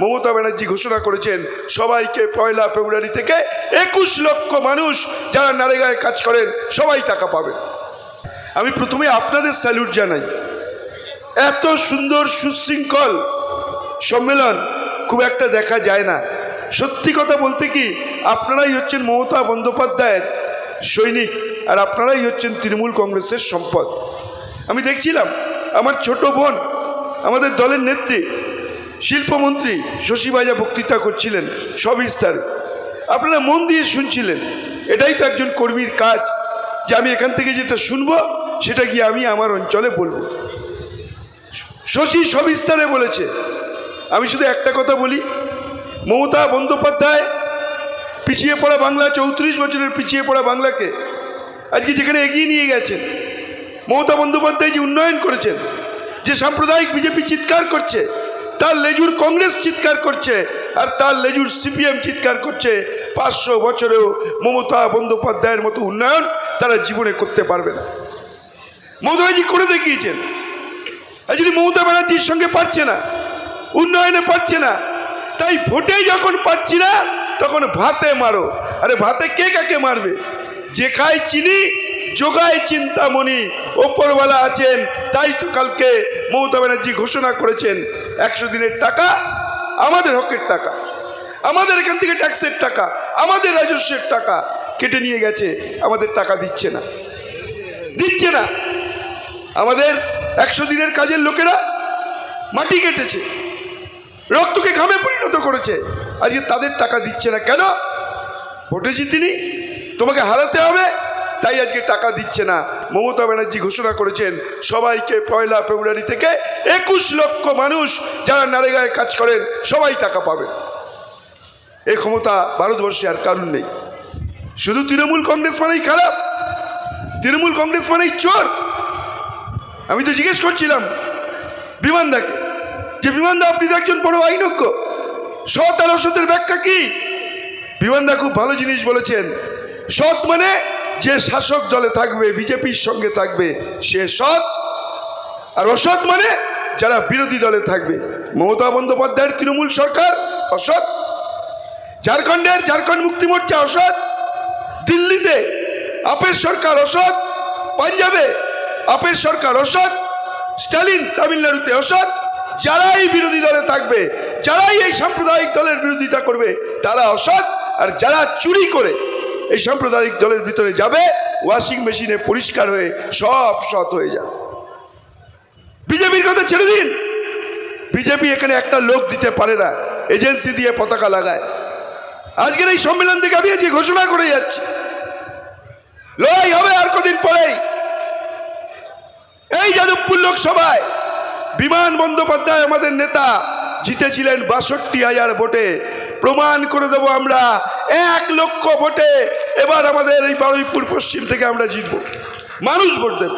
মমতা ব্যানার্জি ঘোষণা করেছেন, সবাইকে পয়লা ফেব্রুয়ারি থেকে একুশ লক্ষ মানুষ যারা নারেগায় কাজ করেন, সবাই টাকা পাবেন। আমি প্রথমে আপনাদের স্যালুট জানাই। এত সুন্দর সুশৃঙ্খল সম্মেলন খুব একটা দেখা যায় না। সত্যি কথা বলতে কি, আপনারাই হচ্ছেন মমতা বন্দ্যোপাধ্যায়ের সৈনিক আর আপনারাই হচ্ছেন তৃণমূল কংগ্রেসের সম্পদ। আমি দেখছিলাম, আমার ছোট বোন, আমাদের দলের নেত্রী শিল্পমন্ত্রী শশী বাইজা বক্তৃতা করছিলেন সবিস্তারে আপনারা মন দিয়ে শুনছিলেন, এটাই তো একজন কর্মীর কাজ, যে আমি এখান থেকে যেটা শুনব, সেটা গিয়ে আমি আমার অঞ্চলে বলব। শশী সবিস্তারে বলেছে। আমি শুধু একটা কথা বলি, মমতা বন্দ্যোপাধ্যায় পিছিয়ে পড়া বাংলা, চৌত্রিশ বছরের পিছিয়ে পড়া বাংলাকে আজকে যেখানে এগিয়ে নিয়ে গেছেন, মমতা বন্দ্যোপাধ্যায় যে উন্নয়ন করেছেন, যে সাম্প্রদায়িক বিজেপি চিৎকার করছে তার লেজুর কংগ্রেস চিৎকার করছে, আর তার লেজুর সিপিএম চিৎকার করছে। পাঁচশো বছরেও মমতা বন্দ্যোপাধ্যায়ের মতো উন্নয়ন তারা জীবনে করতে পারবে না। মমতাজি করে দেখিয়েছেন। আর যদি মমতা ব্যানার্জির সঙ্গে পারছে না, উন্নয়নে পারছে না, তাই ভোটে যখন পারছি না, তখন ভাতে মারো। আরে ভাতে কে কাকে মারবে? যে খায় চিনি যোগায় চিন্তামণি। ওপরওয়ালা আছেন, তাই তো কালকে মমতা ব্যানার্জি ঘোষণা করেছেন, একশো দিনের টাকা, আমাদের হকের টাকা, আমাদের এখান থেকে ট্যাক্সের টাকা, আমাদের রাজস্বের টাকা কেটে নিয়ে গেছে, আমাদের টাকা দিচ্ছে না। দিচ্ছে না। আমাদের একশো দিনের কাজের লোকেরা মাটি কেটেছে, রক্তকে ঘামে পরিণত করেছে, আজকে তাদের টাকা দিচ্ছে না কেন? ভোটে জিতিনি তোমাকে হারাতে হবে, তাই আজকে টাকা দিচ্ছে না। মমতা ব্যানার্জি ঘোষণা করেছেন, সবাইকে পয়লা ফেব্রুয়ারি থেকে একুশ লক্ষ মানুষ যারা নারেগায় কাজ করেন, সবাই টাকা পাবেন। এ ক্ষমতা ভারতবর্ষে আর কারণ নেই। শুধু তৃণমূল কংগ্রেস মানেই খারাপ, তৃণমূল কংগ্রেস মানেই চোর। আমি তো জিজ্ঞেস করছিলাম বিমানদাকে যে, বিমানদা, আপনি তো একজন বড় আইনজ্ঞ, সৎ আর অসতের ব্যাখ্যা কি? বিমানদা খুব ভালো জিনিস বলেছেন, সৎ মানে যে শাসক দলে থাকবে, বিজেপির সঙ্গে থাকবে, সে সৎ। আর অসৎ মানে যারা বিরোধী দলে থাকবে। মমতা বন্দ্যোপাধ্যায়ের তৃণমূল সরকার অসৎ। ঝাড়খণ্ডের ঝাড়খণ্ড মুক্তি মোর্চা অসৎ। দিল্লিতে আপের সরকার অসৎ। পাঞ্জাবে আপের সরকার অসৎ। স্টালিন তামিলনাড়ুতে অসৎ। যারাই বিরোধী দলে থাকবে, যারাই এই সাম্প্রদায়িক দলের বিরোধিতা করবে, তারা অসৎ। আর যারা চুরি করে এই সাম্প্রদায়িক দলের ভিতরে যাবে, ওয়াশিং মেশিনে পরিষ্কার হয়ে সব সৎ হয়ে যাবে। বিজেপির কথা ছেড়ে দিন। বিজেপি এখানে একটা লোক দিতে পারে না, এজেন্সি দিয়ে পতাকা লাগায়। আজকের এই সম্মেলন থেকে আমি আজকে ঘোষণা করে যাচ্ছি। লড়াই হবে আর কদিন পরেই। এই যাদবপুর লোকসভায় বিমান বন্দ্যোপাধ্যায় আমাদের নেতা জিতেছিলেন বাষট্টি হাজার ভোটে। প্রমাণ করে দেব আমরা এক লক্ষ ভোটে এবার আমাদের এই বারুইপুর পশ্চিম থেকে আমরা জিতব। মানুষ ভোট দেব।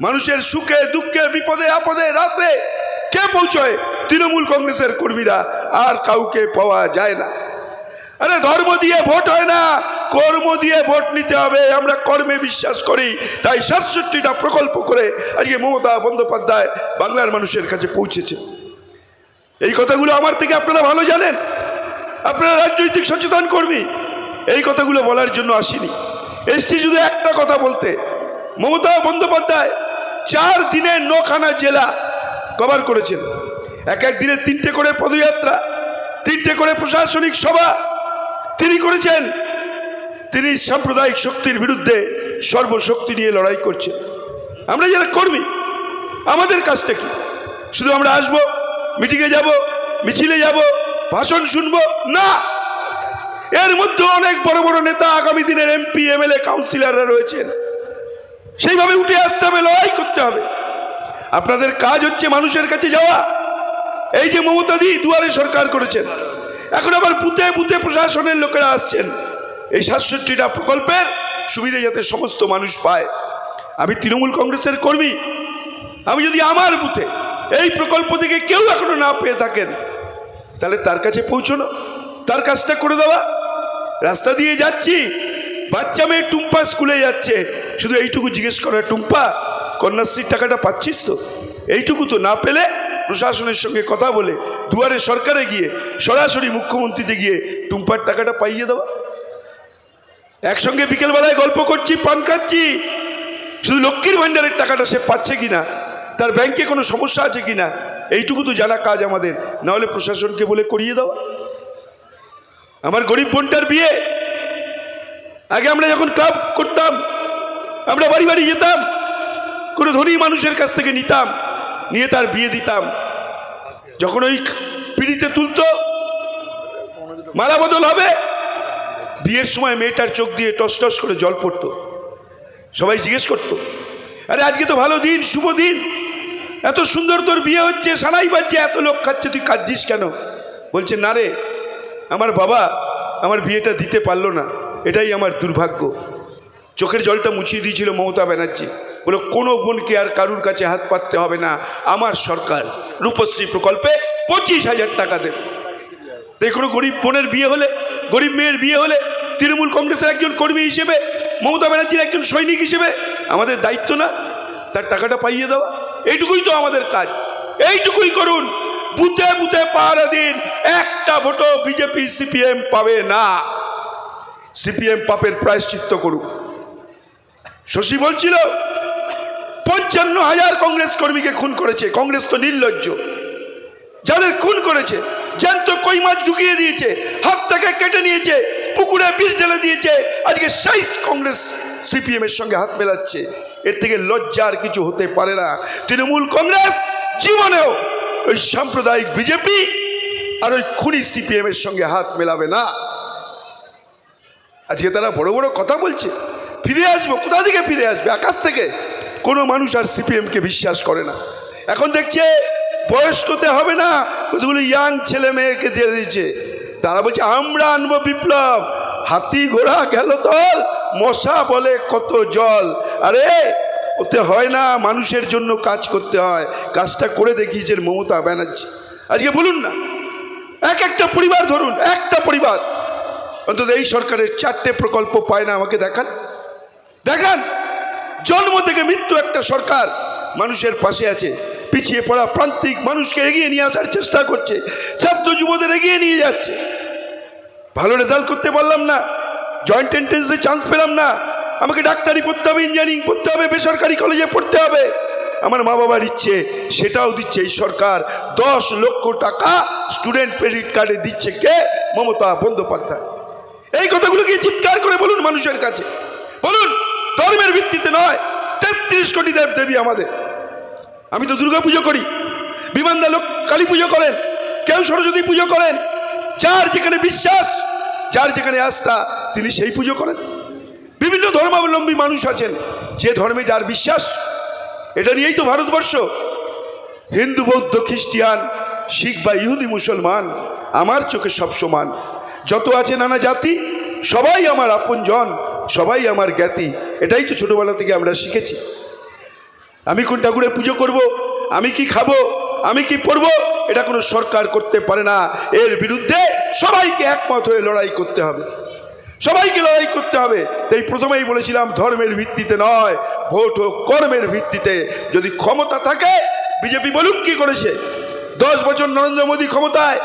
মানুষের সুখে, দুঃখে, বিপদে, আপদে, রাতে কে পৌঁছয়? তৃণমূল কংগ্রেসের কর্মীরা। আর কাউকে পাওয়া যায় না। আরে ধর্ম দিয়ে ভোট হয় না। কর্ম দিয়ে ভোট নিতে হবে। আমরা কর্মে বিশ্বাস করি। তাই সাতষট্টিটা প্রকল্প করে আজকে মমতা বন্দ্যোপাধ্যায় বাংলার মানুষের কাছে পৌঁছেছে। এই কথাগুলো আমার থেকে আপনারা ভালো জানেন। আপনারা রাজনৈতিক সচেতন কর্মী। এই কথাগুলো বলার জন্য আসিনি। এসছি শুধু একটা কথা বলতে। মমতা বন্দ্যোপাধ্যায় চার দিনে নখানা জেলা কভার করেছেন। এক এক দিনে তিনটে করে পদযাত্রা, তিনটে করে প্রশাসনিক সভা তিনি করেছেন। তিনি সাম্প্রদায়িক শক্তির বিরুদ্ধে সর্বশক্তি নিয়ে লড়াই করছেন। আমরা যারা কর্মী, আমাদের কাজটা কি? শুধু আমরা আসব, মিটিংয়ে যাব, মিছিলে যাব ভাষণ শুনব? না। এর মধ্যে অনেক বড় বড় নেতা আগামী দিনের এমপি, এমএলএ, কাউন্সিলররা রয়েছেন। সেইভাবে উঠে আসতে হবে, লড়াই করতে হবে। আপনাদের কাজ হচ্ছে মানুষের কাছে যাওয়া। এই যে মমতাদি দুয়ারে সরকার করেছেন, এখন আবার বুথে বুথে প্রশাসনের লোকেরা আসছেন। এই সাতষট্টিটা প্রকল্পের সুবিধে যাতে সমস্ত মানুষ পায়। আমি তৃণমূল কংগ্রেসের কর্মী। আমি যদি আমার বুথে এই প্রকল্প থেকে কেউ এখনও না পেয়ে থাকেন তাহলে তার কাছে পৌঁছনো। তার কাজটা করে দেওয়া। রাস্তা দিয়ে যাচ্ছি। বাচ্চা মেয়ে টুম্পা স্কুলে যাচ্ছে। শুধু এইটুকু জিজ্ঞেস করা, টুম্পা, কন্যাশ্রীর টাকাটা পাচ্ছিস তো? এইটুকু তো না পেলে প্রশাসনের সঙ্গে কথা বলে দুয়ারে সরকারে গিয়ে, সরাসরি মুখ্যমন্ত্রীতে গিয়ে টুম্পার টাকাটা পাইয়ে দেওয়া। একসঙ্গে বিকেলবেলায় গল্প করছি, পান খাচ্ছি। শুধু লক্ষ্মীর ভাণ্ডারের টাকাটা সে পাচ্ছে কিনা? তার ব্যাংকে কোনো সমস্যা আছে কিনা? এইটুকু তো জানা কাজ আমাদের। নাহলে প্রশাসনকে বলে করিয়ে দেওয়া। আমার গরিব বোনটার বিয়ে। আগে আমরা যখন ক্লাব করতাম, আমরা বাড়ি বাড়ি যেতাম, কোনো ধনী মানুষের কাছ থেকে নিতাম, নিয়ে তার বিয়ে দিতাম। যখন ওই পিড়িতে তুলতো, মালা বদল হবে। বিয়ের সময় মেয়েটার চোখ দিয়ে টস টস করে জল পড়তো। সবাই জিজ্ঞেস করতো, আরে আজকে তো ভালো দিন, শুভ দিন। এত সুন্দর তোর বিয়ে হচ্ছে সানাই বাজছে এত লোক খাচ্ছে, তুই কাঁদছিস কেন? বলছে, না রে, আমার বাবা আমার বিয়েটা দিতে পারল না। এটাই আমার দুর্ভাগ্য। চোখের জলটা মুছিয়ে দিয়েছিল মমতা ব্যানার্জি। বলে কোনো বোনকে আর কারুর কাছে হাত পাততে হবে না, আমার সরকার। রূপশ্রী প্রকল্পে পঁচিশ হাজার টাকা দেবে। কোনো গরিব বোনের বিয়ে হলে, গরিব মেয়ের বিয়ে হলে তৃণমূল কংগ্রেসের একজন কর্মী হিসেবে, মমতা ব্যানার্জির একজন সৈনিক হিসেবে আমাদের দায়িত্ব না। তার টাকাটা পাইয়ে দেওয়া। এইটুকুই তো আমাদের কাজ। এইটুকুই করুন। বুথে বুথে পাহারা দিন। একটা ভোটও বিজেপি সিপিএম পাবে না। সিপিএম পাপের প্রায়শ্চিত্ত করুক। শশী বলছিল, পঞ্চান্ন হাজার কংগ্রেস কর্মীকে খুন করেছে। কংগ্রেস তো নির্লজ্জ। যাদের খুন করেছে, জ্যান্ত কই মাছ ঢুকিয়ে দিয়েছে হাত থেকে কেটে নিয়েছে, পুকুরে বিষ ঢেলে দিয়েছে, আজকে সাইজ কংগ্রেস সিপিএম এর সঙ্গে হাত মেলাচ্ছে। এর থেকে লজ্জার কিছু হতে পারে না। তৃণমূল কংগ্রেস জীবনেও ওই সাম্প্রদায়িক বিজেপি আর ওই খুনি সিপিএম এর সঙ্গে হাত মেলাবে না। আজকে তারা বড় বড় কথা বলছে। ফিরে আসব, কোথা থেকে ফিরে আসবে? আকাশ থেকে। কোনো মানুষ আর সিপিএমকে বিশ্বাস করে না। এখন দেখছে বয়স্কতে হবে না, কতগুলো ইয়াং ছেলে মেয়েকে দিয়ে দিয়েছে। তারা বলছে, আমরা আনব বিপ্লব। হাতি ঘোড়া গেল দল, মশা বলে কত জল। আরে, ওতে হয় না, মানুষের জন্য কাজ করতে হয়। কাজটা করে দেখিয়েছেন মমতা ব্যানার্জি। আজকে বলুন না, এক একটা পরিবার ধরুন, একটা পরিবার। অন্তত এই সরকারের চারটে প্রকল্প পায় না আমাকে দেখান। দেখান, জন্ম থেকে মৃত্যু একটা সরকার মানুষের পাশে আছে। পিছিয়ে পড়া প্রান্তিক মানুষকে এগিয়ে নিয়ে আসার চেষ্টা করছে, ছাত্র যুবদের এগিয়ে নিয়ে যাচ্ছে। ভালো রেজাল্ট করতে পারলাম না জয়েন্ট এন্ট্রেন্সে চান্স পেলাম না। আমাকে ডাক্তারি পড়তে হবে ইঞ্জিনিয়ারিং পড়তে হবে, বেসরকারি কলেজে পড়তে হবে। আমার মা বাবার ইচ্ছে সেটাও দিচ্ছে এই সরকার। দশ লক্ষ টাকা স্টুডেন্ট ক্রেডিট কার্ডে দিচ্ছে কে? মমতা বন্দ্যোপাধ্যায়। এই কথাগুলো কি চিৎকার করে বলুন মানুষের কাছে? বলুন, ধর্মের ভিত্তিতে নয়, তেত্রিশ কোটি দেব দেবী আমাদের। আমি তো দুর্গা পুজো করি, বিমানদা লোক কালী পুজো করেন, কেউ সরস্বতী পুজো করেন, যার যেখানে বিশ্বাস, যার যেখানে আস্থা, তিনি সেই পুজো করেন। বিভিন্ন ধর্মাবলম্বী মানুষ আছেন। যে ধর্মে যার বিশ্বাস, এটা নিয়েই তো ভারতবর্ষ। হিন্দু, বৌদ্ধ খ্রিস্টিয়ান শিখ বা ইহুদি, মুসলমান, আমার চোখে সব সমান। যত আছে নানা জাতি, সবাই আমার আপনজন, সবাই আমার জ্ঞাতি। এটাই তো ছোটোবেলা থেকে আমরা শিখেছি। আমি কোন ঠাকুরে পুজো করব, আমি কি খাব, আমি কি পড়ব এটা কোনো সরকার করতে পারে না। এর বিরুদ্ধে সবাইকে একমত হয়ে লড়াই করতে হবে। সবাইকে লড়াই করতে হবে। তাই প্রথমেই বলেছিলাম, ধর্মের ভিত্তিতে নয়, ভোট ও কর্মের ভিত্তিতে। যদি ক্ষমতা থাকে, বিজেপি বলুক কি করেছে। দশ বছর নরেন্দ্র মোদী ক্ষমতায়,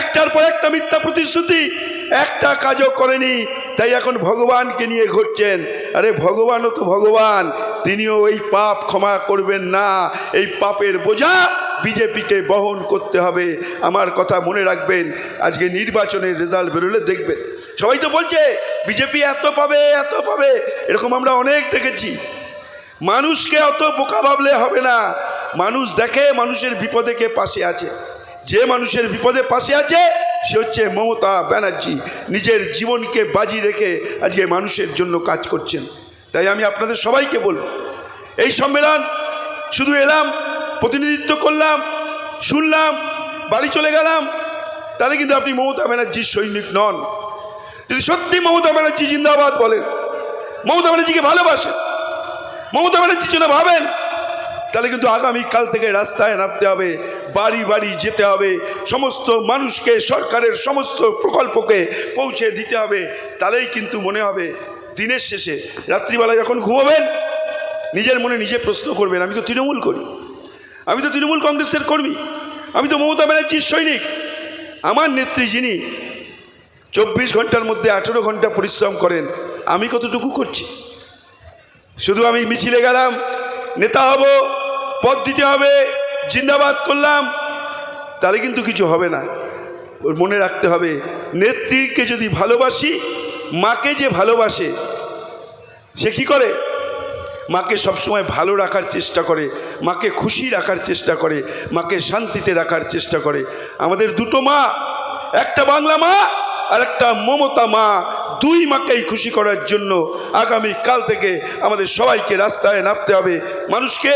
একটার পর একটা মিথ্যা প্রতিশ্রুতি, একটা কাজও করেনি। তাই এখন ভগবানকে নিয়ে ঘুরছেন। আরে ভগবানও তো ভগবান, তিনিও এই পাপ ক্ষমা করবেন না। এই পাপের বোঝা বিজেপিকে বহন করতে হবে। আমার কথা মনে রাখবেন, আজকে নির্বাচনের রেজাল্ট বেরোলে দেখবেন। সবাই তো বলছে, বিজেপি এত পাবে এত পাবে। এরকম আমরা অনেক দেখেছি। মানুষকে অত বোকা ভাবলে হবে না। মানুষ দেখে মানুষের বিপদে কে পাশে আছে। যে মানুষের বিপদে পাশে আছে, সে হচ্ছে মমতা ব্যানার্জি। নিজের জীবনকে বাজি রেখে আজকে মানুষের জন্য কাজ করছেন। তাই আমি আপনাদের সবাইকে বলব, এই সম্মেলন শুধু এলাম, প্রতিনিধিত্ব করলাম, শুনলাম, বাড়ি চলে গেলাম, তাহলে কিন্তু আপনি মমতা ব্যানার্জির সৈনিক নন। যদি সত্যি মমতা ব্যানার্জি জিন্দাবাদ বলেন, মমতা ব্যানার্জিকে ভালোবাসেন, মমতা ব্যানার্জির জন্য ভাবেন, তাহলে কিন্তু আগামীকাল থেকে রাস্তায় নামতে হবে, বাড়ি বাড়ি যেতে হবে, সমস্ত মানুষকে, সরকারের সমস্ত প্রকল্পকে পৌঁছে দিতে হবে, তাহলেই কিন্তু মনে হবে দিনের শেষে রাত্রিবেলা যখন ঘুমাবেন, নিজের মনে নিজে প্রশ্ন করবেন, আমি তো তৃণমূল করি, আমি তো তৃণমূল কংগ্রেসের কর্মী, আমি তো মমতা ব্যানার্জির সৈনিক, আমার নেত্রী যিনি চব্বিশ ঘণ্টার মধ্যে আঠেরো ঘণ্টা পরিশ্রম করেন, আমি কতটুকু করছি? শুধু আমি মিছিলে গেলাম, নেতা হব, পদ দিতে হবে, জিন্দাবাদ করলাম, তাহলে কিন্তু কিছু হবে না। মনে রাখতে হবে, নেত্রীকে যদি ভালোবাসি, মাকে যে ভালোবাসে, সে কি করে? মাকে সবসময় ভালো রাখার চেষ্টা করে, মাকে খুশি রাখার চেষ্টা করে, মাকে শান্তিতে রাখার চেষ্টা করে। আমাদের দুটো মা, একটা বাংলা মা আর একটা মমতা মা দুই মাকেই খুশি করার জন্য আগামী কাল থেকে আমাদের সবাইকে রাস্তায় নামতে হবে। মানুষকে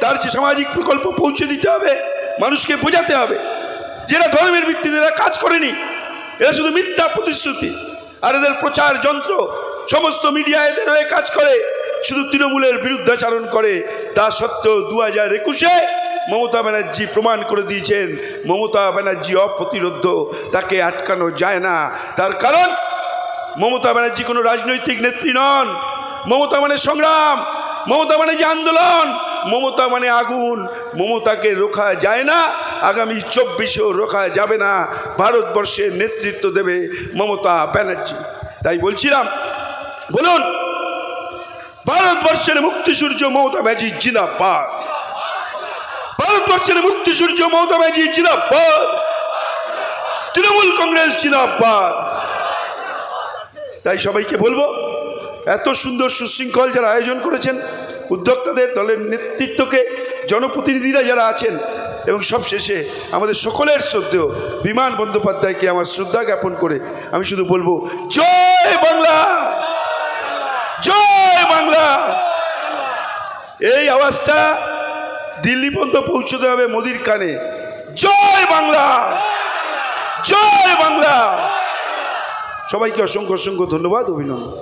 তার যে সামাজিক প্রকল্প পৌঁছে দিতে হবে, মানুষকে বোঝাতে হবে। যেটা ধর্মের ভিত্তিতে এরা কাজ করেনি, এরা শুধু মিথ্যা প্রতিশ্রুতি আর এদের প্রচার যন্ত্র সমস্ত মিডিয়া এদের হয়ে কাজ করে। শুধু তৃণমূলের বিরুদ্ধাচারণ করে, তা সত্ত্বেও দু হাজার একুশে মমতা ব্যানার্জি প্রমাণ করে দিয়েছেন, মমতা ব্যানার্জি অপ্রতিরোধ, তাকে আটকানো যায় না। তার কারণ, মমতা ব্যানার্জি কোনো রাজনৈতিক নেত্রী নন, মমতা মানে সংগ্রাম, মমতা মানে যে আন্দোলন, মমতা মানে আগুন, মমতাকে রোখা যায় না, আগামী চব্বিশেও রোখা যাবে না, ভারতবর্ষের নেতৃত্ব দেবে মমতা ব্যানার্জি। তাই বলছিলাম, বলুন, ভারতবর্ষের মুক্তি সূর্য মমতা ব্যানার্জি জিন্দাবাদ। ভারতবর্ষের মুক্তি সূর্য মমতা ব্যানার্জি জিন্দাবাদ। তৃণমূল কংগ্রেস জিন্দাবাদ। তাই সবাইকে বলব, এত সুন্দর সুশৃঙ্খল যারা আয়োজন করেছেন, উদ্যোক্তাদের দলের নেতৃত্বকে, জনপ্রতিনিধিরা যারা আছেন, এবং সবশেষে আমাদের সকলের শ্রদ্ধেয় বিমান বন্দ্যোপাধ্যায়কে আমার শ্রদ্ধা জ্ঞাপন করে আমি শুধু বলব, জয় বাংলা! জয় বাংলা! এই আওয়াজটা দিল্লি পর্যন্ত পৌঁছতে হবে মোদির কানে। জয় বাংলা! জয় বাংলা! সবাইকে অসংখ্য অসংখ্য ধন্যবাদ, অভিনন্দন।